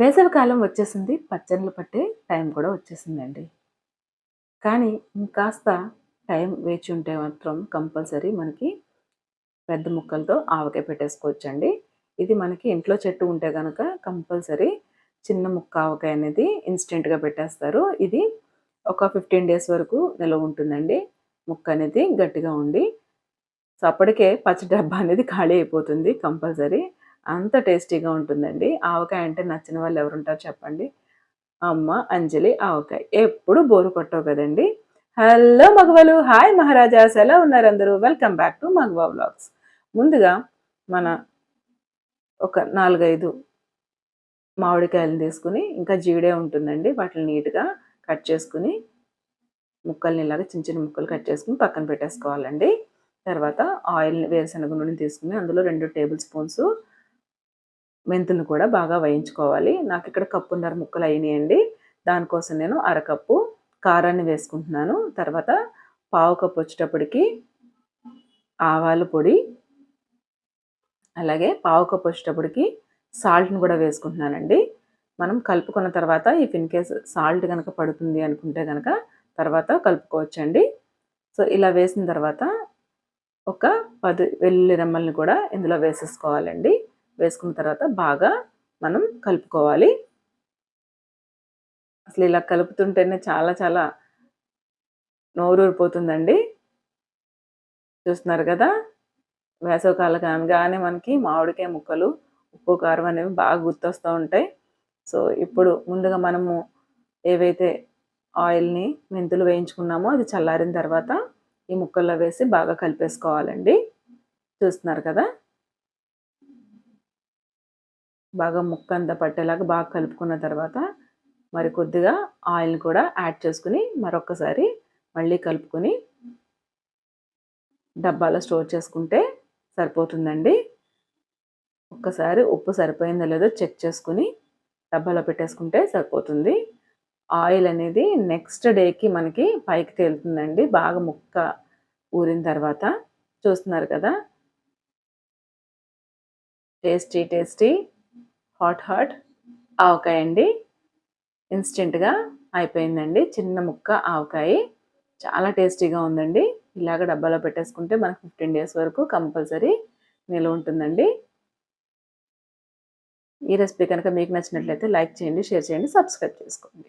వేసవికాలం వచ్చేసింది పచ్చళ్ళు పట్టే టైం కూడా వచ్చేసిందండి. కానీ ఇంకాస్త టైం వేచి ఉంటే మాత్రం కంపల్సరీ మనకి పెద్ద ముక్కలతో ఆవకాయ పెట్టేసుకోవచ్చండి. ఇది మనకి ఇంట్లో చెట్టు ఉంటే కనుక కంపల్సరీ చిన్న ముక్క ఆవకాయ అనేది ఇన్స్టెంట్గా పెట్టేస్తారు. ఇది ఒక ఫిఫ్టీన్ డేస్ వరకు నిల్వ ఉంటుందండి. ముక్క అనేది గట్టిగా ఉండి సో అప్పటికే పచ్చి డబ్బా అనేది ఖాళీ అయిపోతుంది కంపల్సరీ. అంత టేస్టీగా ఉంటుందండి. ఆవకాయ అంటే నచ్చిన వాళ్ళు ఎవరుంటారు చెప్పండి. అమ్మ అంజలి ఆవకాయ. ఎప్పుడు బోరు కొట్టవు కదండి. హలో మగవలు హాయ్ మహారాజాస్ ఎలా ఉన్నారు అందరూ? Welcome back to Magava vlogs ముందుగా మన ఒక నాలుగైదు మామిడికాయలను తీసుకుని ఇంకా జీడే ఉంటుందండి. వాటిని నీట్గా కట్ చేసుకుని ముక్కల్ని ఇలాగా చిన్న చిన్న ముక్కలు కట్ చేసుకుని పక్కన పెట్టేసుకోవాలండి. తర్వాత ఆయిల్ వేరుశనగ నూనె తీసుకుని అందులో రెండు టేబుల్ స్పూన్స్ మెంతులు కూడా బాగా వేయించుకోవాలి. నాకు ఇక్కడ కప్పున్నర ముక్కలు అయినాయండి. దానికోసం నేను అరకప్పు కారాన్ని వేసుకుంటున్నాను. తర్వాత పావు కప్పు వచ్చేటప్పటికి ఆవాల పొడి అలాగే పావు కప్పు వచ్చేటప్పటికి సాల్ట్ని కూడా వేసుకుంటున్నానండి. మనం కలుపుకున్న తర్వాత ఈ ఇన్ కేస్ సాల్ట్ కనుక పడుతుంది అనుకుంటే కనుక తర్వాత కలుపుకోవచ్చండి. సో ఇలా వేసిన తర్వాత ఒక పది వెల్లుల్లి రెమ్మల్ని కూడా ఇందులో వేసేసుకోవాలండి. వేసుకున్న తర్వాత బాగా మనం కలుపుకోవాలి. అసలు ఇలా కలుపుతుంటేనే చాలా చాలా నోరూరిపోతుందండి. చూస్తున్నారు కదా? వేసవకాలం కానగానే మనకి మామిడికాయ ముక్కలు ఉప్పు కారం అనేవి బాగా గుర్తొస్తూ ఉంటాయి. సో ఇప్పుడు ముందుగా మనము ఏవైతే ఆయిల్ని మెంతులు వేయించుకున్నామో అది చల్లారిన తర్వాత ఈ ముక్కల్లో వేసి బాగా కలిపేసుకోవాలండి. చూస్తున్నారు కదా? బాగా ముక్క అంతా పట్టేలాగా బాగా కలుపుకున్న తర్వాత మరి కొద్దిగా ఆయిల్ని కూడా యాడ్ చేసుకుని మరొకసారి మళ్ళీ కలుపుకొని డబ్బాలో స్టోర్ చేసుకుంటే సరిపోతుందండి. ఒక్కసారి ఉప్పు సరిపోయిందో లేదో చెక్ చేసుకుని డబ్బాలో పెట్టేసుకుంటే సరిపోతుంది. ఆయిల్ అనేది నెక్స్ట్ డేకి మనకి పైకి తేలుతుందండి. బాగా ముక్క ఊరిన తర్వాత చూస్తున్నారు కదా? Tasty tasty hot hot avakaya అండి. ఇన్స్టెంట్గా అయిపోయిందండి. చిన్న ముక్క ఆవకాయ. చాలా టేస్టీగా ఉందండి. ఇలాగ డబ్బాలో పెట్టేసుకుంటే మనకు ఫిఫ్టీన్ డేస్ వరకు కంపల్సరీ నిల్వ ఉంటుందండి. ఈ రెసిపీ కనుక మీకు నచ్చినట్లయితే లైక్ చేయండి షేర్ చేయండి సబ్స్క్రైబ్ చేసుకోండి.